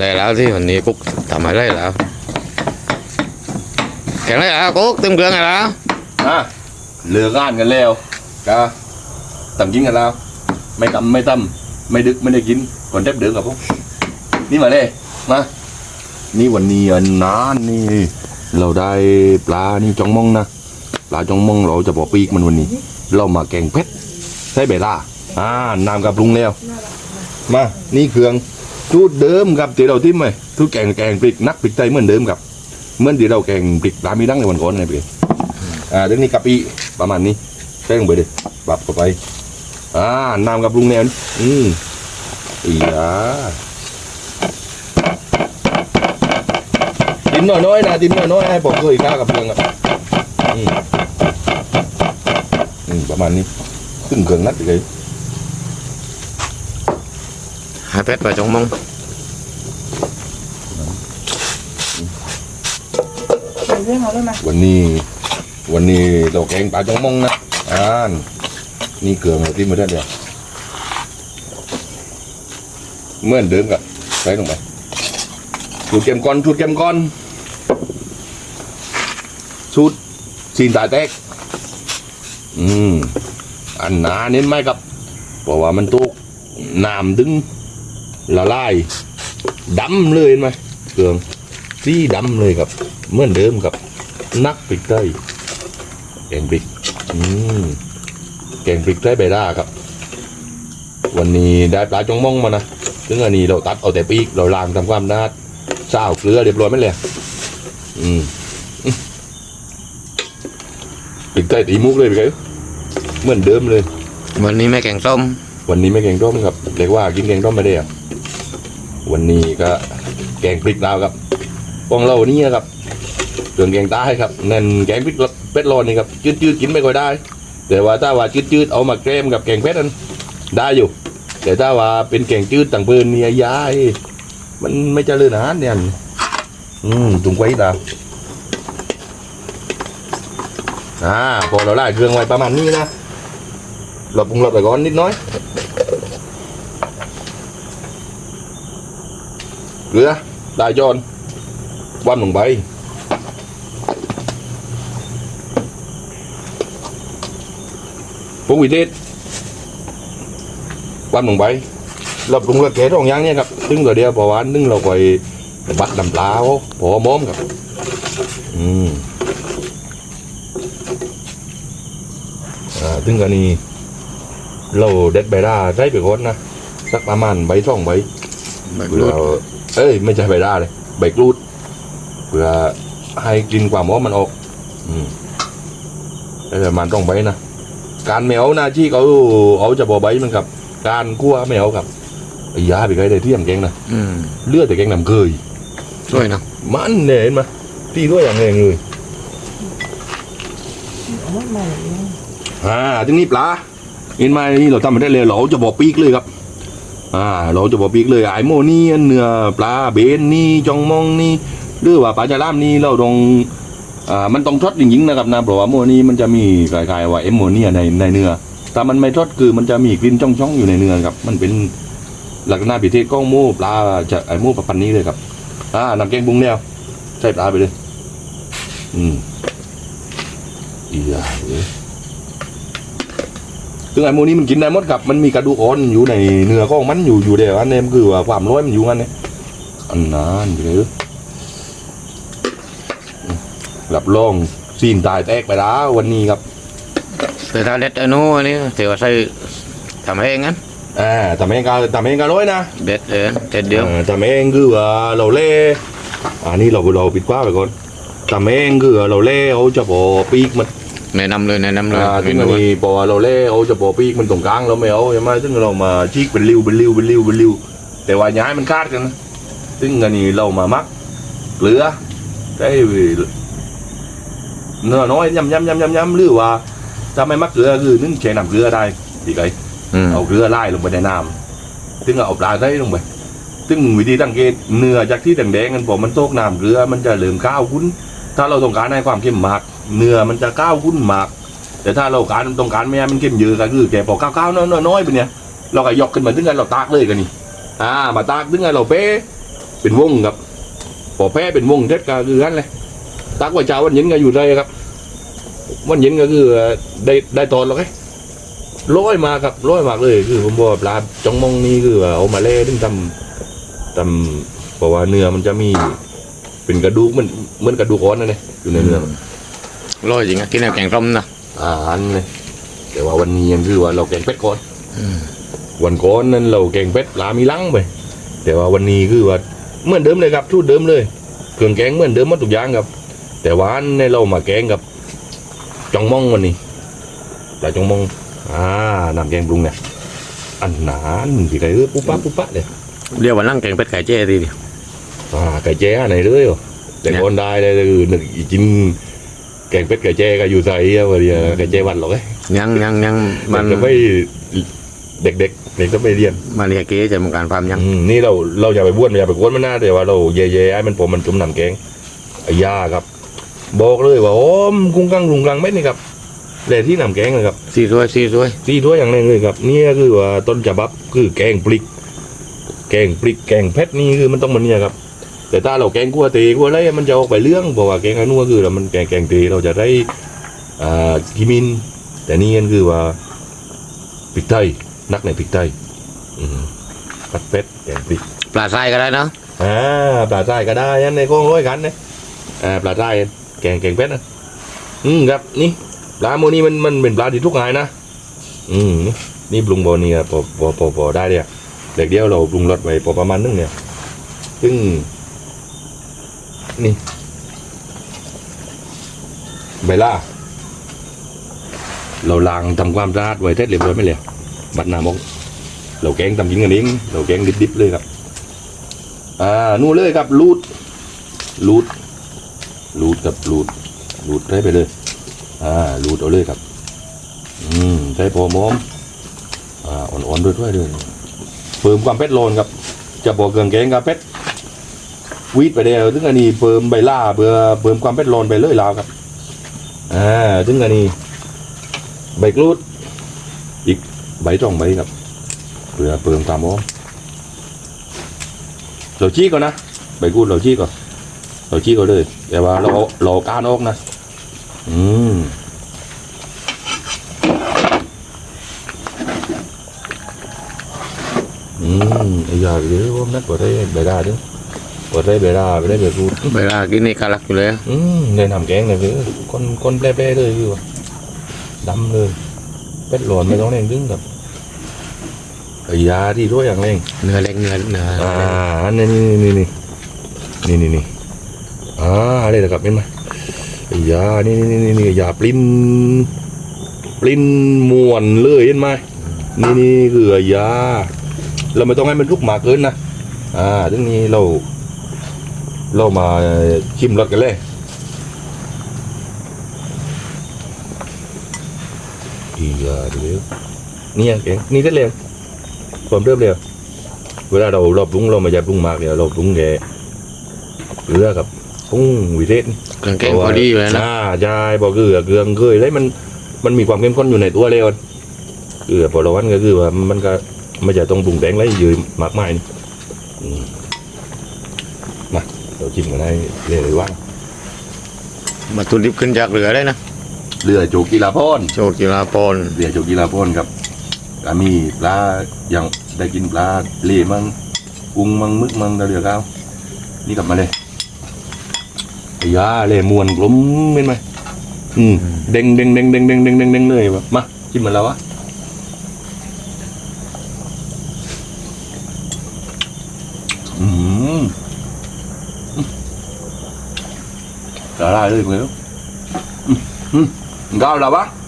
ได้แล้วที่วันนี้กุ๊กทำอะไรแล้วแข่งอะไรแล้วกุ๊กเต็มเครื่องอะไรแล้วอะเลือกงานกันแล้วก็ตำกินกันแล้ว ไม่ตำไม่ตำไม่ดึกไม่ได้กินก่อนเด็บเดือกับพวกนี่มาเลยมานี่วันนี้อันนานนี่ เราได้ปลานี่จองมองนะปลาจองมองเราจะบอกปีกมันวันนี้ เรามาแกงเพชรใช่เบล่าอ่าน้ำกับปรุงแล้ว มานี่เครื่อง สูตรเดิมครับที่เราทิ้มไปทุกแกงแกงพริกนักพริกไทยเหมือนเดิมครับเหมือนที่เราแกงพริกปลามีดังในวันก่อนไงพี่อ่าเรื่องนี้กะปิประมาณนี้ใส่ลงไปเลยปรับเข้าไปอ่าน้ำกับปรุงแนวนี้อืมอียาดินน้อยๆนะดินน้อยๆให้ผมเคยข้ากับเพื่อนอะอืมประมาณนี้ ขึ้นเครื่องนัดเลย หาเป็ดไปจงมงเรื่องเอาด้วยมาวันนี้ วันนี้เราแกงปลาจงมงนะอ่านนี่เครื่องเราที่มาได้เดียวเหมื่อนเดิมกับใส่ลงไปสูตรเกมก้อนสูตรเกมก้อนสูตรสีนตาแตกอืมอันหนาเน้นไหมครับ เพราะว่ามันตุกน้ำดึง ละลายดำเลยเห็นไหมเครื่องสีดำเลยครับเหมือนเดิมครับ นักพริกไทยแกงพริกอืมแกงพริกไทยใบด้าครับ วันนี้ได้ปลาจงมองมานะซึ่งอันนี้เราตัดเอาแต่ปีกเราล้างทำความสะอาดเศร้าเกลือเรียบร้อยไหมเลยอืมอืมพริกไทยตีมุกเลยไปเลยเหมือนเดิมเลย วันนี้ไม่แกงส้ม วันนี้ไม่แกงต้มครับเรียกว่ากินแกงต้มไม่ได้อะ วันนี้ก็แกงพริกลาวครับพวกเรานี่ครับเครื่องแกงใต้ครับนั่นแกงพริกเป็ดร้อนนี่ครับจืดๆกินไม่ค่อยได้ แต่ว่าถ้าว่าจืดๆเอามาแกล้มกับแกงเป็ดนั้นได้อยู่ แต่ถ้าว่าเป็นแกงจืดต่างเปืนเนี่ยยายมันไม่เจริญอาหารเนี่ยอืมตุงไว้ดาวอ่าพอเราไล่เครื่องไว้ประมาณนี้นะเราปรุงรสไปก่อนนิดน้อย เกลือได้จอนว่านลงไปปรุงวิเศษว่านลงไปเราปรุงรสแก่สองอย่างเนี่ยครับนึ่งตัวเดียวพอหวานนึ่งเราไปบัดดำปลาเขาพอม้อมครับ อืมอ่าถึงกันนี้เราเด็ดใบด้าใช้ไปก่อนนะสักประมาณใบสองใบแบบเพื่รูอด เอ้ย ไม่ใช่ใบด้าเลย ใบกรูด เพื่อให้กลินความหอมมันออก อืมได้ประมาณต้องใบนะ การแมวนะที่เขาเอาจะบอใบมันครับ การคั่วแมวครับไอ้ยาไปไกลได้เที่ยมแกงนะอืมเลือดแต่แกงน้ำเคยช่วยนะมันเนี่ยเห็นไหมที่ด้วยอย่างเองเลยเอาไว้มาเลยอ่าทีนี้ปลาเห็นไหมนี่เราทำไม่ได้เลยเราจะบอกปีกเลยครับ อ่าเราจะบอกปีกเลยไอ้โมนี่เนื้อปลาเบนนี่จองมองนี่หรือว่าปลาจาร่ามนี่เราต้องอ่ามันต้องทอดจริงๆนะครับนะเพราะว่าโมนี่มันจะมีคล้ายๆว่าเอมโมเนียในในเนื้อถ้ามันไม่ทอดคือมันจะมีกลิ่นช่องๆอยู่ในเนื้อครับ มันเป็นลักษณะพิเศษของโมปลาจะไอ้โมปลาปันนี้เลยครับอ่าน้ำแกงบุ้งแล้วใส่ปลาไปเลยอืมอีหยาเว้ย ซึ่งไอ้โมนี้มันกินได้หมดครับ มันมีกระดูกอ่อนอยู่ในเนื้อของมันอยู่อยู่เดียวอันนี้มันคือว่าความร้อยมันอยู่งั้นเนี่ยอันนั้นหรือรับรองซีนตายแตกไปแล้ววันนี้ครับแต่ถ้าเด็ดอันนู้นอันนี้เดี๋ยวใส่ทำเองงั้นอ่าทำเองก็ทำเองก็ร้อยนะเด็ดเองเด็ดเดียวอ่าทำเองคือว่าเราเล่อันนี้เราเราปิดกว้าไปก่อนทำเองคือว่าเราเล่เขาจะบอกปีกมัน แนะนำเลยแนะนำเลยอ่าเมซึ่งนูอันนี้พอเราเล่เขาจะบอกปีกมันตรงกลางเราไม่เอาใช่ไหมซึ่งเรามาชีกเป็นริ้วเป็นริ้วเป็นริ้วเป็นริ้วแต่ว่าย้ายมันคาดกันนะซึ่งอันนี้เรามามักเกลือได้เนื้อน้อยยำยำยำยำยำหรือว่าถ้าไม่มักเกลือคือนึ่งแช่น้ำเกลือได้ดีไงอืมเอาเกลือไล่ลงไปในน้ำซึ่งเอาปลาใส่ลงไปซึ่งวิธีสังเกตเนื้อจากที่แดงๆกันผมมันโตกน้ำเกลือมันจะเหลืองข้าวคุ้น ถ้าเราต้องการให้ความเข้มมาก เนื้อมันจะก้าวขึ้นมาก แต่ถ้าเราการต้องการไม่ให้มันเข้มเยอะก็คือแกพอก้าวๆน้อยๆไปเนี่ย เราก็ยกขึ้นมาถึงกันเราตากเลยกันนี่ อ่า มาตากถึงกันเราเป๊ะเป็นวงครับพอแพ้เป็นวงเท็ดก็คือกันเลยตักว่าเจ้าวันเย็นก็อยู่ได้ครับ วันเย็นก็คือได้ได้ตอนแล้วไงร้อยมาครับร้อยมากเลย คือผมบอกปลาจองมองนี่คือเอามาเล่ถึงทำทำเพราะว่าเนื้อมันจะมี เป็นกระดูกเหมันเหมือนกระดูกอ่อนนั่นเลยอยู่ในเนื้อร้อยจริงอะกินแนวแกงส้มนะอาหารเลยแต่ว่าวันนี้ยังคือว่าเราแกงเป็ดก่อนอืมวันก่อนนั้นเราแกงเป็ดปลามีลังไปแต่ว่าวันนี้คือว่าเหมือนเดิมเลยครับทูดเดิมเลยเครื่องแกงเหมือนเดิมหมดทุกอย่างครับ แต่ว่าอันในเรามาแกงกับจองมองวันนี้ปลาจองมองอ่านำแกงปรุงเนี่ยอันหนานที่ไรเออปุ๊บปั๊บปุ๊บปั๊บเลยเดี๋ยววันนั่งแกงเป็ดไก่เจ้ดีดิ อ่าไก่แจ้ไหนเลยเหรอแต่เนี่ยคนได้เลยคือหนึ่งอีกินแกงเป็ดไก่แจ้ก็อยู่ใส่อะวันเดียวไก่แจ้วันหรอกเอ้ยยังยังยังมัมันนก็ไม่เด็กๆเด็กก็ไม่เรียนมาเรียกเก๋จะมึงการฟาร์มยังอืมนี่เราเราอย่าไปบ้วนอย่าไปกวนมันหน้าแต่ว่าเราเย่ๆให้มันผมมันจุ่มน้ำแกงไอ้ยาครับ บอกเลยว่าโอ้มกุ้งกังลุงกังเม็ดนี่ครับแต่ที่น้ำแกงเลยครับซีถ้วยซีถ้วยที่ถ้วยอย่างหนึงเลยครับนี่คือว่าต้นฉบับคือแกงปลิก แกงปลิกแกงเพชรนี่คือมันต้องมันเนี่ยครับ แต่ถ้าเราแกงกัวเตกัวอะไรมันจะออกไปเรื่องบอกว่าแกงอันนู้นก็คือเรามันแกงแกงเตเราจะได้อ่ากิมิน แต่นี่ก็คือว่าพริกไทยนักในพริกไทยอืมผัดเป็ดแกงพริกปลาไส้ก็ได้เนาะอ่าปลาใต้ก็ได้อันในกล้องร้อยกันนะอ่าปลาใต้แกงแกงเป็ดนะอืมครับนี่ปลาโมนี่มันมันเป็นปลาที่ทุกงายนะอืมนี่นี่ปรุงบอนี่ครับพอพอพอพอได้เนี่ยเด็กเดียวเราปรุงรสไว้พอประมาณนึงเนี่ยซึ่ง นี่ใบล่าเราล้างทำความสะอาดไว้เสร็จเรียบร้อยไหมเลยบัดน้ำออกเราแกงทำกินกันเองเราแกงดิบๆเลยครับ อ่านู่นเลยครับรูดรูดรูดกับรูดรูดได้ไปเลย อ่ารูดเอาเลยครับ อืมใช้พอมอมอ่าอ่อนๆด้วยด้วยด้วยเพิ่มความเผ็ดโลนครับ จะบอกเครื่องแกงกับเผ็ด วีดไปเดียวถึงอันนี้เพิ่มใบล่าเพื่อเพิ่มความเผ็ดโลนไปเลยลาวครับอ่าถึงอันนี้ ใบกรูดอีกใบตองใบครับเพื่อเพิ่มความหอมเราชี้ก่อนนะใบกูดเราชี้ก่อนเราชี้ก่อนเลยแต่ว่าเราเราก้านออกนะอืมอืมอยาเดี๋ยวนัดปวดได้ใบดาด้วย ปวดได้ใบดาไปได้ใบกูดเวลากินนี่กาลักอยู่เลยอืมเลยทำแกงเลยคือคนคนแปร่ๆเลยคือว่าดำเลยเป็ดหลอนไม่ต้องแรงดึงกับไอ้ยาที่ด้วยอย่างแรงเนื้อเล็กเนื้อเนื้ออ่านี่นี่นี่นี่นี่นี่นี่อ่าอะไรนะครับเห็นไหมไอ้ยานี่นี่นี่นี่ยาปลิ้นปลิ้นมวนเลยเห็นไหมนี่นี่คือไอ้ยาเราไม่ต้องให้มันลุกมากเกินนะอ่าทีนี้เรา เรามาชิมรสกันเลยอียาเดี๋ยวนี่ยังเองนี่ได้เลยความเริ่มเร็วเวลาเราราปรุงเราไม่ใช่ปรุงมากเดี๋ยวเราปรุงแค่เกลือกับรุงวิเศษเครื่องแกงพอดีอยู่แล้วนะอ่าใช่บอกเกลือเกลือเคยแล้มันมันมีความเข้มข้นอยู่ในตัวเลยวันเกลือพอเราวันก็คือว่ามันก็ไม่ใช่ต้องปรุงแต่งอะไรเยอะมากมายนี่อืม เราจิ้มกันให้เรื่อยๆว่ามาตุนดิบขึ้นจากเรือได้นะเรือโจกีฬาพรโชว์กีฬาปอนเรือโจกีฬาพรครับก็มีปลาอย่างได้กินปลาเล่มั่งกุ้งมั่งมึกมั่งตะเรือก้าวนี่กลับมาเลยไอ้ยาเล่มวนกลมเห็นไหมอืมเด้งเด้งเด้งเด้งเด้งเด้งเด้งเด้งเลยแบบมาจิ้มมาแล้ววะอืมละลายเลย Cờ lai 嗯嗯 đi, con.